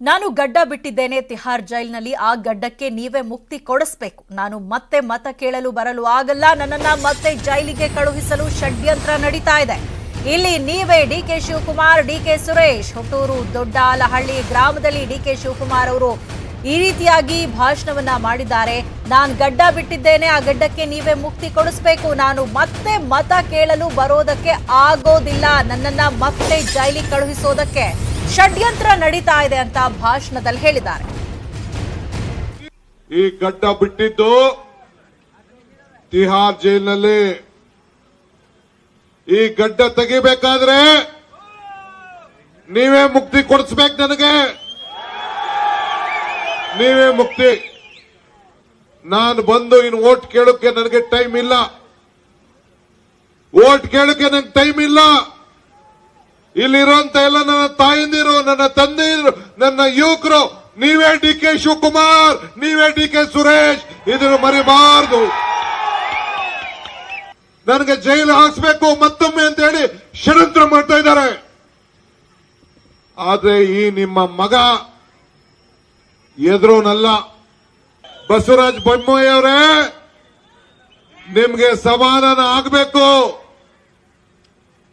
ನಾನು ಗಡ್ಡ ಬಿಟ್ಟಿದ್ದೇನೆ ತಿಹಾರ್ ಜೈಲ್ನಲ್ಲಿ, ಆ ಗಡ್ಡಕ್ಕೆ ನೀವೇ ಮುಕ್ತಿ ಕೊಡಿಸ್ಬೇಕು. ನಾನು ಮತ್ತೆ ಮತ ಕೇಳಲು ಬರಲು ಆಗಲ್ಲ. ನನ್ನನ್ನ ಮತ್ತೆ ಜೈಲಿಗೆ ಕಳುಹಿಸಲು ಷಡ್ಯಂತ್ರ ನಡೀತಾ ಇದೆ. ಇಲ್ಲಿ ನೀವೇ D K Shivakumar, D K Suresh, ಹುಟ್ಟೂರು ದೊಡ್ಡ ಆಲಹಳ್ಳಿ ಗ್ರಾಮದಲ್ಲಿ ಡಿ ಕೆ ಶಿವಕುಮಾರ್ ಅವರು ಈ ರೀತಿಯಾಗಿ ಭಾಷಣವನ್ನ ಮಾಡಿದ್ದಾರೆ. ನಾನು ಗಡ್ಡ ಬಿಟ್ಟಿದ್ದೇನೆ, ಆ ಗಡ್ಡಕ್ಕೆ ನೀವೇ ಮುಕ್ತಿ ಕೊಡಿಸ್ಬೇಕು. ನಾನು ಮತ್ತೆ ಮತ ಕೇಳಲು ಬರೋದಕ್ಕೆ ಆಗೋದಿಲ್ಲ. ನನ್ನನ್ನ ಮತ್ತೆ ಜೈಲಿಗೆ ಕಳುಹಿಸೋದಕ್ಕೆ. ಷಡ್ಯಂತ್ರ ನಡೀತಾ ಇದೆ ಅಂತ ಭಾಷಣದಲ್ಲಿ ಹೇಳಿದ್ದಾರೆ. ಈ ಗಡ್ಡ ಬಿಟ್ಟಿದ್ದು ತಿಹಾರ್ ಜೈಲಿನಲ್ಲಿ. ಈ ಗಡ್ಡ ತೆಗಿಬೇಕಾದ್ರೆ ನೀವೇ ಮುಕ್ತಿ ಕೊಡಿಸ್ಬೇಕು ನನಗೆ. ನೀವೇ ಮುಕ್ತಿ. ನಾನು ಬಂದು ಇನ್ನು ಓಟ್ ಕೇಳೋಕೆ ನನಗೆ ಟೈಮ್ ಇಲ್ಲ. ಓಟ್ ಕೇಳೋಕೆ ನನಗೆ ಟೈಮ್ ಇಲ್ಲ. ಇಲ್ಲಿರುವಂತ ಎಲ್ಲ ನನ್ನ ತಾಯಿಂದಿರು, ನನ್ನ ತಂದೆಯರು, ನನ್ನ ಯುವಕರು, ನೀವೇ ಡಿ ಕೆ ಶಿವಕುಮಾರ್, ನೀವೇ ಡಿ ಕೆ ಸುರೇಶ್, ಇದನ್ನು ಮರಿಬಾರದು. ನನಗೆ ಜೈಲು ಹಾಕ್ಸ್ಬೇಕು, ಮತ್ತೊಮ್ಮೆ ಅಂತ ಹೇಳಿ ಷಡ್ಯಂತ್ರ ಮಾಡ್ತಾ ಇದ್ದಾರೆ. ಆದ್ರೆ ಈ ನಿಮ್ಮ ಮಗ ಎದುರೋನಲ್ಲ. ಬಸವರಾಜ ಬೊಮ್ಮಯ್ಯ ಅವರೇ, ನಿಮ್ಗೆ ಸಮಾಧಾನ ಆಗ್ಬೇಕು.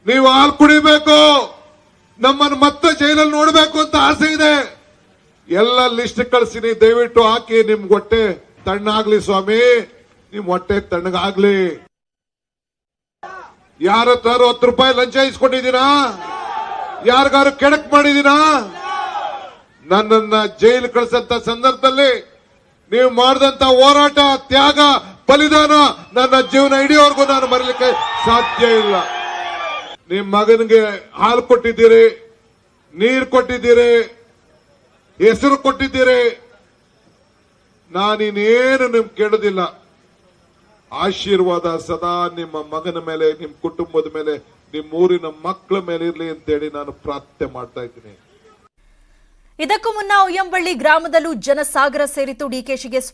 ನೀವು ಹಾಲು ಕುಡಿಬೇಕು. ನಮ್ಮನ್ನು ಮತ್ತೆ ಜೈಲಲ್ಲಿ ನೋಡಬೇಕು ಅಂತ ಆಸೆ ಇದೆ. ಎಲ್ಲ ಲಿಸ್ಟ್ ಕಳಿಸಿನಿ, ದಯವಿಟ್ಟು ಹಾಕಿ ನಿಮ್ ಹೊಟ್ಟೆ ತಣ್ಣಾಗ್ಲಿ ಸ್ವಾಮಿ. ನಿಮ್ ಹೊಟ್ಟೆ ತಣ್ಣಗಾಗ್ಲಿ. ಯಾರ ಹತ್ರ ಹತ್ತು ರೂಪಾಯಿ ಲಂಚ ಇಸ್ಕೊಂಡಿದ್ದೀರಾ? ಯಾರಿಗಾರು ಕೆಡಕ್ ಮಾಡಿದೀನಾ ನನ್ನನ್ನ ಜೈಲು ಕಳಿಸಂತ ಸಂದರ್ಭದಲ್ಲಿ ನೀವು ಮಾಡಿದಂತ ಹೋರಾಟ, ತ್ಯಾಗ, ಬಲಿದಾನ ನನ್ನ ಜೀವನ ಇಡೀವರೆಗೂ ನಾನು ಮರಲಿಕ್ಕೆ ಸಾಧ್ಯ ಇಲ್ಲ. ನಿಮ್ ಮಗನಿಗೆ ಹಾಲು ಕೊಟ್ಟಿದ್ದೀರಿ, ನೀರು ಕೊಟ್ಟಿದ್ದೀರಿ, ಹೆಸರು ಕೊಟ್ಟಿದ್ದೀರಿ. ನಾನಿನ್ನೇನು ನಿಮ್ ಕೇಳೋದಿಲ್ಲ ಆಶೀರ್ವಾದ ಸದಾ ನಿಮ್ಮ ಮಗನ ಮೇಲೆ ನಿಮ್ಮ ಕುಟುಂಬದ ಮೇಲೆ ನಿಮ್ಮ ಊರಿನ ಮಕ್ಕಳ ಮೇಲೆ ಅಂತ ಹೇಳಿ ನಾನು ಪ್ರಾರ್ಥನೆ ಮಾಡ್ತಾ ಇದ್ದೀನಿ. ಇದಕ್ಕೂ ಮುನ್ನ ಉಯ್ಯಂಬಳ್ಳಿ ಗ್ರಾಮದಲ್ಲೂ ಜನಸಾಗರ ಸೇರಿತು ಡಿಕೆಶಿಗೆ ಸ್ವಾ